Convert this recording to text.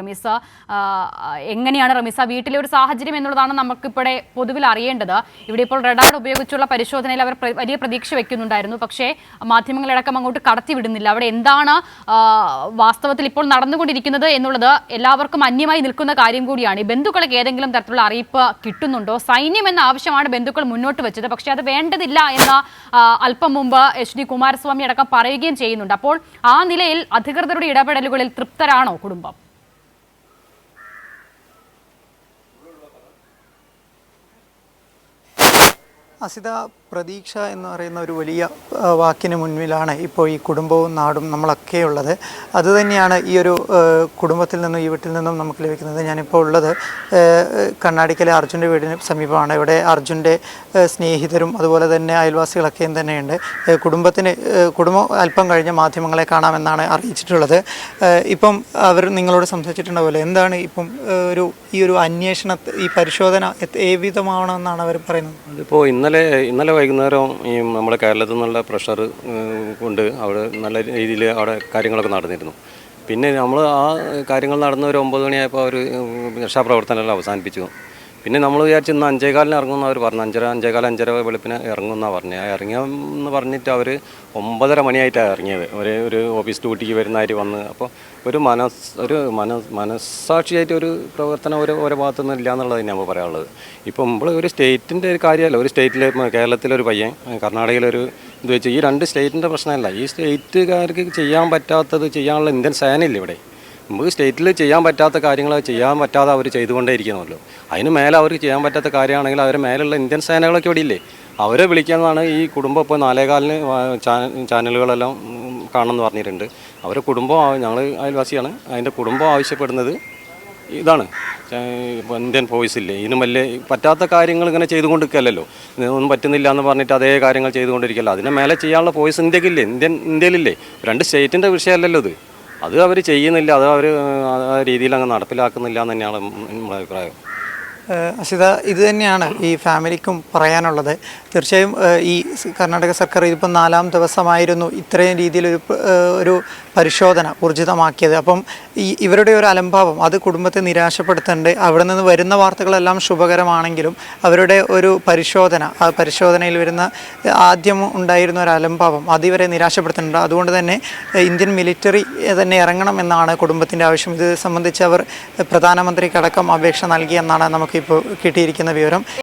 റമീസ എങ്ങനെയാണ് റമീസ വീട്ടിലെ ഒരു സാഹചര്യം എന്നുള്ളതാണ് നമുക്കിവിടെ പൊതുവിൽ അറിയേണ്ടത്. ഇവിടെ ഇപ്പോൾ റഡാർ ഉപയോഗിച്ചുള്ള പരിശോധനയിൽ അവർ വലിയ പ്രതീക്ഷ വെക്കുന്നുണ്ടായിരുന്നു. പക്ഷേ മാധ്യമങ്ങളടക്കം അങ്ങോട്ട് കടത്തിവിടുന്നില്ല. അവിടെ എന്താണ് വാസ്തവത്തിൽ ഇപ്പോൾ നടന്നുകൊണ്ടിരിക്കുന്നത് എന്നുള്ളത് എല്ലാവർക്കും അന്യമായി നിൽക്കുന്ന കാര്യം കൂടിയാണ്. ഈ ബന്ധുക്കളൊക്കെ ഏതെങ്കിലും തരത്തിലുള്ള അറിയിപ്പ് കിട്ടുന്നുണ്ടോ? സൈന്യം എന്ന ആവശ്യമാണ് ബന്ധുക്കൾ മുന്നോട്ട് വെച്ചത്. പക്ഷേ അത് വേണ്ടതില്ല എന്ന് അല്പം മുമ്പ് എച്ച് ഡി കുമാരസ്വാമി അടക്കം പറയുകയും ചെയ്യുന്നുണ്ട്. അപ്പോൾ ആ നിലയിൽ അധികൃതരുടെ ഇടപെടലുകളിൽ തൃപ്തരാണോ കുടുംബം? അസിത പ്രതീക്ഷ എന്ന് പറയുന്ന ഒരു വലിയ വാക്കിന് മുൻപിലാണ് ഇപ്പോൾ ഈ കുടുംബവും നാടും നമ്മളൊക്കെ ഉള്ളത് അതുതന്നെയാണ് ഈ ഒരു കുടുംബത്തിൽ നിന്നും ഈ വീട്ടിൽ നിന്നും നമുക്ക് ലഭിക്കുന്നത്. ഞാനിപ്പോൾ ഉള്ളത് കണ്ണാടിക്കലെ അർജുന്റെ വീടിന് സമീപമാണ്. ഇവിടെ അർജുന്റെ സ്നേഹിതരും അതുപോലെ തന്നെ അയൽവാസികളൊക്കെയും തന്നെയുണ്ട്. കുടുംബത്തിന് കുടുംബം അല്പം കഴിഞ്ഞ മാധ്യമങ്ങളെ കാണാമെന്നാണ് അറിയിച്ചിട്ടുള്ളത്. ഇപ്പം അവർ നിങ്ങളോട് സംസാരിച്ചിട്ടുണ്ടാവില്ല എന്താണ് ഇപ്പം ഒരു ഈ ഒരു അന്വേഷണ ഈ പരിശോധന ഏവിധമാവണമെന്നാണ് അവർ പറയുന്നത്? ഇപ്പോൾ ഇന്നലെ ഇന്നലെ വൈകുന്നേരം ഈ നമ്മുടെ കേരളത്തിൽ നിന്നുള്ള പ്രഷർ കൊണ്ട് അവിടെ നല്ല രീതിയിൽ അവിടെ കാര്യങ്ങളൊക്കെ നടന്നിരുന്നു. പിന്നെ നമ്മൾ ആ കാര്യങ്ങൾ നടന്ന ഒരു ഒമ്പത് മണിയായപ്പോൾ അവർ രക്ഷാപ്രവർത്തനമെല്ലാം അവസാനിപ്പിച്ചു. പിന്നെ നമ്മൾ വിചാരിച്ചു ഇന്ന് അഞ്ചേകാലിന് ഇറങ്ങുമെന്ന് അവർ പറഞ്ഞു അഞ്ചര അഞ്ചേകാൽ അഞ്ചര വെളുപ്പിന് ഇറങ്ങുമെന്നാണ് പറഞ്ഞത്. ഇറങ്ങിയെന്ന് പറഞ്ഞിട്ട് അവർ ഒമ്പതര മണിയായിട്ടാണ് ഇറങ്ങിയത്. ഒരു ഒരു ഓഫീസ് ഡ്യൂട്ടിക്ക് വരുന്ന ആര് വന്ന്. അപ്പോൾ ഒരു മനസ് ഒരു മന മനസ്സാക്ഷിയായിട്ട് ഒരു പ്രവർത്തനം ഒരു ഓരോ ഭാഗത്തുനിന്ന് ഇല്ല എന്നുള്ളത് നമുക്ക് പറയാനുള്ളത്. ഇപ്പോൾ നമ്മൾ ഒരു സ്റ്റേറ്റിന്റെ ഒരു കാര്യമല്ല. ഒരു സ്റ്റേറ്റിലെ കേരളത്തിലൊരു പയ്യൻ കർണാടകയിലൊരു ഇത് വെച്ച് ഈ രണ്ട് സ്റ്റേറ്റിന്റെ പ്രശ്നമല്ല. ഈ സ്റ്റേറ്റുകാർക്ക് ചെയ്യാൻ പറ്റാത്തത് ചെയ്യാനുള്ള ഇന്ത്യൻ സേനയില്ല ഇവിടെ. നമുക്ക് സ്റ്റേറ്റിൽ ചെയ്യാൻ പറ്റാത്ത കാര്യങ്ങൾ ചെയ്യാൻ പറ്റാതെ അവർ ചെയ്തുകൊണ്ടേ ഇരിക്കണമല്ലോ അതിന് മേലെ അവർക്ക് ചെയ്യാൻ പറ്റാത്ത കാര്യമാണെങ്കിൽ അവരെ മേലുള്ള ഇന്ത്യൻ സേനകളൊക്കെ ഇവിടെ ഇല്ലേ? അവരെ വിളിക്കുന്നതാണ് ഈ കുടുംബം ഇപ്പോൾ നാലേകാലിന് ചാനലുകളെല്ലാം കാണണമെന്ന് പറഞ്ഞിട്ടുണ്ട്. അവരെ കുടുംബം ഞങ്ങൾ അയൽവാസിയാണ്. അതിന്റെ കുടുംബം ആവശ്യപ്പെടുന്നത് ഇതാണ്. ഇപ്പോൾ ഇന്ത്യൻ വോയിസ് ഇല്ലേ? ഇതിനും വലിയ പറ്റാത്ത കാര്യങ്ങൾ ഇങ്ങനെ ചെയ്തുകൊണ്ടിരിക്കുകയല്ലോ ഒന്നും പറ്റുന്നില്ല എന്ന് പറഞ്ഞിട്ട് അതേ കാര്യങ്ങൾ ചെയ്തുകൊണ്ടിരിക്കുകയല്ലോ. അതിനെ മേലെ ചെയ്യാനുള്ള പോയിസ് ഇന്ത്യക്കില്ലേ ഇന്ത്യൻ ഇന്ത്യയിലില്ലേ? രണ്ട് സ്റ്റേറ്റിന്റെ വിഷയമല്ലല്ലോ ഇത്. അത് അവർ ചെയ്യുന്നില്ല. അത് അവർ ആ രീതിയിൽ അങ്ങ് നടപ്പിലാക്കുന്നില്ല എന്ന് തന്നെയാണ് നമ്മുടെ അഭിപ്രായം. അസിത ഇത് തന്നെയാണ് ഈ ഫാമിലിക്കും പറയാനുള്ളത്. തീർച്ചയായും ഈ കർണാടക സർക്കാർ ഇതിപ്പം നാലാം ദിവസമായിരുന്നു ഇത്രയും രീതിയിലൊരു ഒരു പരിശോധന ഊർജിതമാക്കിയത്. അപ്പം ഈ ഇവരുടെ ഒരു അലംഭാവം അത് കുടുംബത്തെ നിരാശപ്പെടുത്തേണ്ട അവിടെ നിന്ന് വരുന്ന വാർത്തകളെല്ലാം ശുഭകരമാണെങ്കിലും അവരുടെ ഒരു പരിശോധന ആ പരിശോധനയിൽ വരുന്ന ആദ്യം ഉണ്ടായിരുന്ന ഒരു അലംഭാവം അത് ഇവരെ നിരാശപ്പെടുത്തുന്നുണ്ട് അതുകൊണ്ട് തന്നെ ഇന്ത്യൻ മിലിറ്ററി തന്നെ ഇറങ്ങണം എന്നാണ് കുടുംബത്തിന്റെ ആവശ്യം. ഇത് സംബന്ധിച്ച് അവർ പ്രധാനമന്ത്രിക്കടക്കം അപേക്ഷ നൽകിയെന്നാണ് കിട്ടിയിരിക്കുന്ന വിവരം